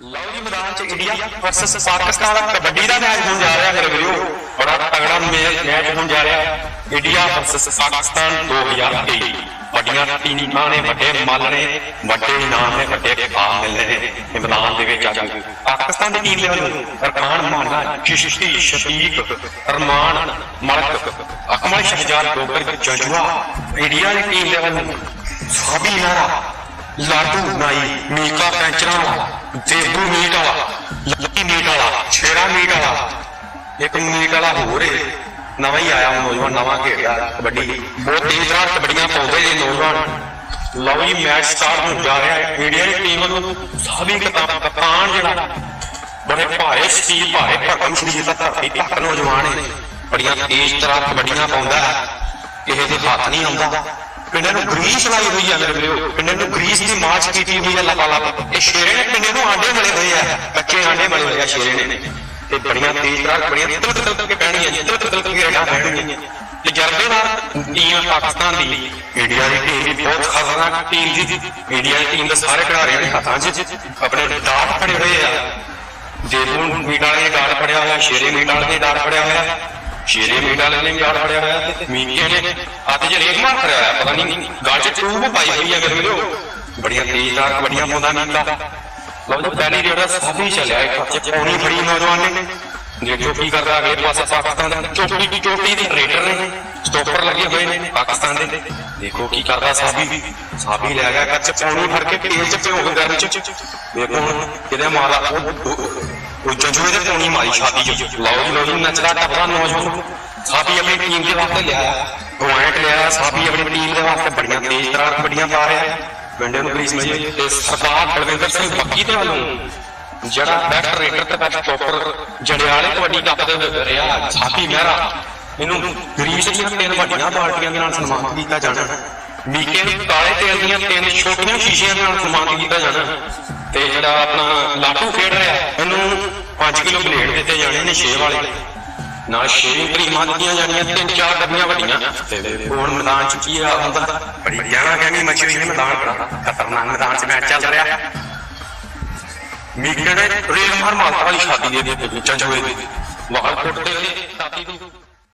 ਲਓ ਜੀ, ਮੈਦਾਨ 'ਚ ਇੰਡੀਆ ਵਰਸਸ ਪਾਕਿਸਤਾਨ ਦਾ ਕਬੱਡੀ ਦਾ ਮੈਚ ਹੋਣ ਜਾ ਰਿਹਾ, ਮੇਰੇ ਵੀਰੋ। ਬੜਾ ਤਗੜਾ ਮੈਚ ਹੋਣ ਜਾ ਰਿਹਾ। ਇੰਡੀਆ ਵਰਸਸ ਪਾਕਿਸਤਾਨ 2023 ਵੱਡੀਆਂ ਟੀਮਾਂ ਨੇ, ਵੱਡੇ ਮੱਲ ਨੇ, ਵੱਡੇ ਇਨਾਮ ਨੇ, ਵੱਡੇ ਖਾਮ ਮਿਲਦੇ ਨੇ ਇਹ ਦੇ ਵਿੱਚ ਅੱਜ। ਪਾਕਿਸਤਾਨ ਦੀ team level Arkan Mana, Chishti Shafiq Arman Malik, Akmal Shehzad Dogar Janjua, India ਦੀ ਟੀਮ ਲੈਵਲ ਸਾਬੀ ਨਾਰਾ ਲਾਡੂ ਨਾਈ, ਮੀਕਾ ਪੈਂਚਰਾਂ ਵਾਲਾ ਦੇਬੂ ਮੀਟ ਵਾਲਾ, ਲੱਕੀ ਮੀਟ ਵਾਲਾ, ਛੇੜਾ ਮੀਟ ਵਾਲਾ। ਇੱਕ ਮੀਟ ਵਾਲਾ ਹੋਰ ਏ। ਨਵਾਂ ਹੀ ਆਇਆ ਨੌਜਵਾਨ, ਨਵਾਂ ਘੇੜਿਆ ਕਬੱਡੀ। ਬਹੁਤ ਤੇਜ਼ ਰਾਹ ਕਬੱਡੀਆਂ ਪਾਉਂਦੇ ਨੇ ਨੌਜਵਾਨ। ਲਓ ਜੀ, ਮੈਚ ਸਟਾਰਟ ਹੋਣ ਜਾ ਰਿਹਾ ਹੈ। ਇੰਡੀਆ ਦੀ ਟੀਮ ਨੂੰ ਸਾਬੀ ਕਪਤਾਨ ਜਿਹੜਾ, ਬੜੇ ਭਾਰੇ ਸਟੀਲ ਭਾਰੇ ਭਰਮ ਸਰੀਰ ਦਾ ਧਰਤੀ ਧੱਕ ਨੌਜਵਾਨ ਏ। ਬੜੀਆਂ ਤੇਜ਼ ਤਰ੍ਹਾਂ ਕਬੱਡੀਆਂ ਪਾਉਂਦਾ ਹੈ। ਕਿਸੇ ਦੇ ਹੱਥ ਨਹੀਂ ਆਉਂਦਾ। ਪਿੰਡਾਂ ਨੂੰ ਗਰੀਸ ਲਾਈ ਹੋਈ ਆ ਮੇਰੇ ਵੀਰੋ, ਪਿੰਡਾਂ ਨੂੰ ਗਰੀਸ ਦੀ ਮਾਰਚ ਕੀਤੀ ਹੋਈ ਆ ਲਗਾ ਲਾ ਇਹ ਸ਼ੇਰੇ ਨੇ ਪਿੰਡੇ ਨੂੰ ਆਂਡੇ ਮਲੇ ਹੋਏ ਆ, ਕੱਚੇ ਆਂਡੇ ਮਲੇ ਹੋਏ ਆ ਸ਼ੇਰੇ ਨੇ। ਤੇ ਬੜੀਆਂ ਤੇਜ਼ ਤਰ੍ਹਾਂ ਬੜੀਆਂ ਤਿਲਕ ਤਿਲਕ ਕੇ ਪੈਣੀਆਂ, ਤਿਲਕ ਤਿਲਕ ਕੇ ਰੇਡਾਂ ਪੈਣਗੀਆਂ ਤਜਰਬੇਦਾਰ ਟੀਮ ਪਾਕਿਸਤਾਨ ਦੀ, ਇੰਡੀਆ ਦੀ ਟੀਮ ਦੀ ਬਹੁਤ ਖਤਰਨਾਕ ਟੀਮ ਜੀ। ਇੰਡੀਆ ਦੀ ਟੀਮ ਦੇ ਸਾਰੇ ਖਿਡਾਰੀਆਂ ਨੇ ਹੱਥਾਂ 'ਚ ਆਪਣੇ ਡਾਟ ਫੜੇ ਹੋਏ ਆ। ਦੇਬੂ ਮੀਟ ਵਾਲੇ ਨੇ ਫੜਿਆ ਹੋਇਆ, ਸ਼ੇਰੇ ਮੀਟ ਵਾਲੇ ਨੇ ਡਾਟ ਫੜਿਆ ਹੋਇਆ। ਸ਼ੇਰੇ ਮੀਟ ਵਾਲੇ ਨੇ ਵੀ ਫੜਿਆ ਹੋਇਆ ਤੇ ਮੀਕੇ ਨੇ ਹੱਥ 'ਚ ਰੇਖ ਮਾਰ ਫੜਿਆ ਹੋਇਆ, ਪਤਾ ਨਹੀਂ ਗਲ 'ਚ ਟੂਬ ਪਾਈ ਹੋਈ ਆ ਮੇਰੇ ਵੀਰੋ ਬੜੀਆਂ ਤੇਜ਼ਦਾਰ ਕਬੱਡੀਆਂ ਪਾਉਂਦਾ ਮੀਕਾ ਲਓ ਜੀ, ਪਹਿਲੀ ਰੇਡ ਸਾਫੀ ਚੱਲਿਆ ਇੱਕ ਹੱਥ 'ਚ ਪੌਣੀ ਫੜੀ ਨੌਜਵਾਨ ਨੇ। ਦੇਖੋ ਕੀ ਕਰਦਾ, ਅਗਲੇ ਪਾਸੇ ਪਾਕਿਸਤਾਨ ਦਾ ਚੋਟੀ ਦੀ ਚੋਟੀ ਦੇ ਰੇਡਰ ਨੇ, ਸਟੋਪਰ ਲੱਗੇ ਹੋਏ ਨੇ ਪਾਕਿਸਤਾਨ ਦੇ। ਦੇਖੋ ਕੀ ਕਰਦਾ ਸਾਬੀ। ਸਾਬੀ ਲੈ ਗਿਆ ਕੱਚ, ਪੌਣੀ ਫੜ ਕੇ ਤੇਲ 'ਚ ਭਿਓ ਗਰਮ 'ਚ। ਦੇਖੋ ਹੁਣ ਕਿਹਦੇ ਮਾਰਾ ਉਹ ਉਹ ਜੰਜੂਏ ਦੇ ਮਾਰੀ ਛਾਤੀ 'ਚ ਲਓ ਜੀ ਲਓ ਜੀ ਨੱਚਦਾ ਟੱਪਦਾ ਨੌਜਵਾਨ ਸਾਬੀ ਆਪਣੀ ਟੀਮ ਦੇ ਵਾਸਤੇ ਲਿਆ ਪੁਆਇੰਟ ਲਿਆ ਸਾਬੀ ਆਪਣੀ ਟੀਮ ਦੇ ਵਾਸਤੇ ਬੜੀਆਂ ਤੇਜ਼ ਤਰ੍ਹਾਂ ਕਬੱਡੀਆਂ ਪਾ ਰਿਹਾ ਪਿੰਡੇ ਨੂੰ ਪੁਲਿਸ ਮਜੀ ਤੇ ਸਰਦਾਰ ਬਲਵਿੰਦਰ ਸਿੰਘ ਬੱਕੀ ਦੇ ਵੱਲੋਂ ਜਿਹੜਾ ਬੈਸਟ ਰੇਡਰ ਤੇ ਬੈਸਟ ਟੋਪਰ ਜੜਿਆਲੇ ਕਬੱਡੀ ਕੱਪ ਦੇ ਰਿਹਾ ਸਾਥੀ ਮਹਿਰਾ ਇਹਨੂੰ ਗਰੀਸ ਦੀਆਂ ਤਿੰਨ ਵੱਡੀਆਂ ਪਾਰਟੀਆਂ ਦੇ ਨਾਲ ਸਨਮਾਨਿਤ ਕੀਤਾ ਜਾਣਾ ਮੀਕੇ ਨੂੰ ਕਾਲੇ ਤੇਲ ਦੀਆਂ ਤਿੰਨ ਛੋਟੀਆਂ ਸ਼ੀਸ਼ੀਆਂ ਦੇ ਨਾਲ ਸਨਮਾਨਿਤ ਕੀਤਾ ਜਾਣਾ ਤੇ ਜਿਹੜਾ ਆਪਣਾ ਲਾਟੂ ਖੇਡ ਰਿਹਾ, ਇਹਨੂੰ 5 ਕਿਲੋ ਬਲੇਡ ਦਿੱਤੇ ਜਾਣੇ ਨੇ 6 ਵਾਲੇ। ਨਾਲ ਸ਼ੇਰਿੰਗ ਕਰੀਮਾਂ ਦਿੱਤੀਆਂ ਜਾਣੀਆਂ, ਤਿੰਨ ਚਾਰ ਡੱਬੀਆਂ ਵੱਡੀਆਂ। ਤੇ ਹੁਣ ਮੈਦਾਨ ਚ ਕੀ ਆ ਹੁੰਦਾ ਬੜੀ ਜਾਣਾ ਕਹਿੰਦੀ ਮੱਛੀ ਹੋਈ ਮੈਦਾਨ ਖਤਰਨਾਕ ਮੈਦਾਨ ਚ ਮੈਚ ਚੱਲ ਰਿਹਾ। ਮੀਕੇ ਨੇ ਰੇਲ ਮਾਰ ਮਾਰਤਾ ਵਾਲੀ ਸ਼ਾਦੀ ਦੇ ਵਿੱਚ, ਜੰਜੋਏ ਦੀ। ਫੁੱਟਦੇ ਨੇ ਦਾਦੀ ਦੀ।